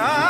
da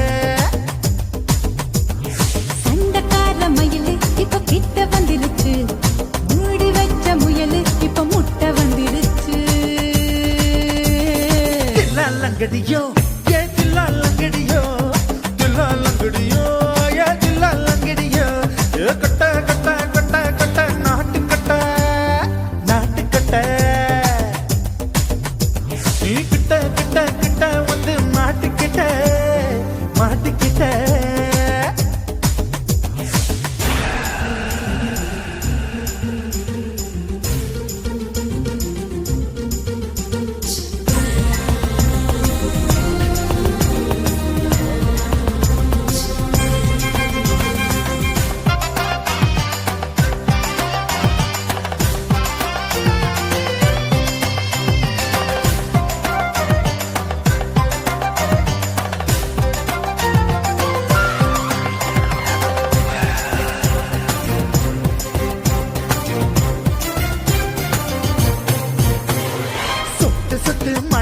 தில்லாலங்கடியோ ஏ தில்லாலங்கடியோ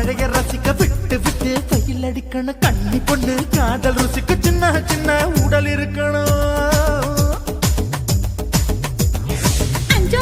மழைய ரசிக்க விட்டு விட்டு வெயில் அடிக்கணும். கண்ணி பொண்ணு காதல் ருசிக்க சின்ன சின்ன உடல் இருக்கணும். அஞ்சோ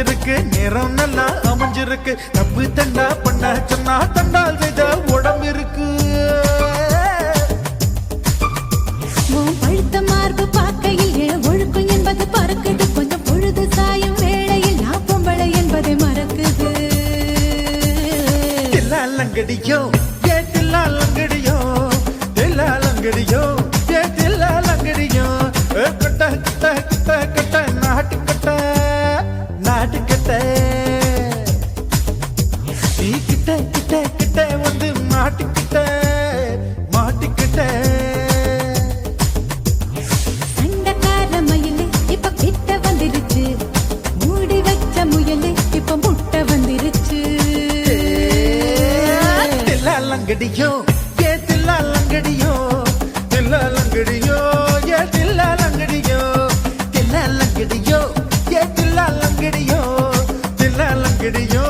கனிஞ்சிருக்கு நிறம் நல்லா அமைஞ்சிருக்கு. தப்பு தண்டா பண்ண சொன்னா தண்டால் செய்த உடம்பு இருக்கு. பழுத்த மார்பு பார்க்கையில் ஒழுக்கம் என்பது பறக்குது. கொஞ்சம் பொழுது சாயும் வேளையில் நான் பொம்பளை என்பதை மறக்குது. தில்லாலங்கடியோ ஏ தில்லாலங்கடியோ தில்லாலங்கடியோ. கிட்ட கிட்ட கிட்ட வந்து மாட்டிக்கிட்ட மாட்டிக்கிட்ட. சண்டைக்கார மயிலு இப்ப கிட்ட வந்துருச்சு. மூடி வச்ச முயலு இப்ப முட்டை வந்துருச்சு. தில்லாலங்கடியோ ஏ தில்லாலங்கடியோ தில்லாலங்கடியோ ஏ தில்லாலங்கடியோ தில்லாலங்கடியோ ஏ தில்லாலங்கடியோ தில்லாலங்கடியோ